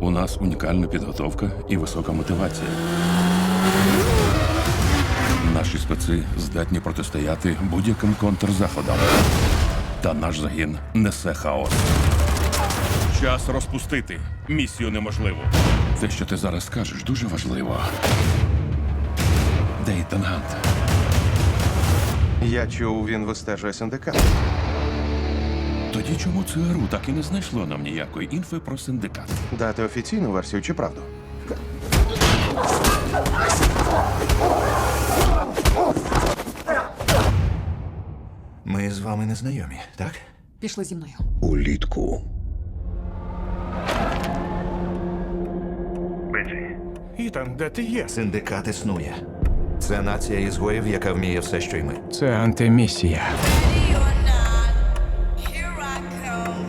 У нас унікальна підготовка і висока мотивація. Наші специ здатні протистояти будь-яким контрзаходам. Та наш загін несе хаос. Час розпустити місію неможливу. Те, що ти зараз скажеш, дуже важливо. Дейтан Гант. Я чув, він вистежує синдикат. Тоді чому ЦРУ так і не знайшло нам ніякої інфи про синдикат? Дати офіційну версію чи правду? Ми з вами не знайомі, так? Пішли зі мною. Улітку. Ітан, де ти є? Синдикат існує. Це нація ізгоїв, яка вміє все, що й ми. Це антимісія.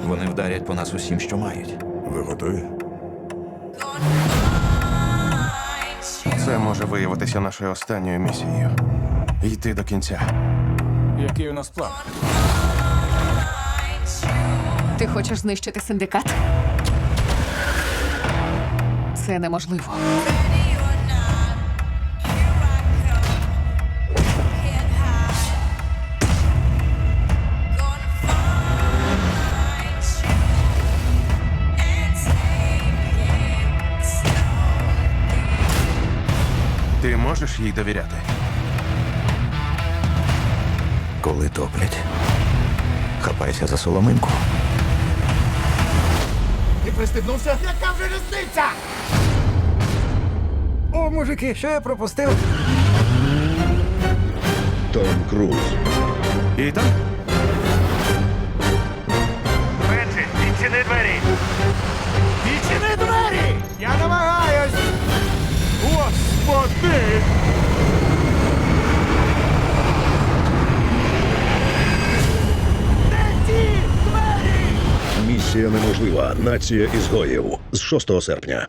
Вони вдарять по нас усім, що мають. Ви готові? Це може виявитися нашою останньою місією. Йти до кінця. Який у нас план? Ти хочеш знищити синдикат? Це неможливо. Можеш їй довіряти? Коли топлять, хапайся за соломинку. Ти пристебнувся? Яка вже різниця? О, мужики, що я пропустив? Том Круз. Ітан? Бенджі, відчини двері! Господи! Місія неможлива. Нація ізгоїв з 6 серпня.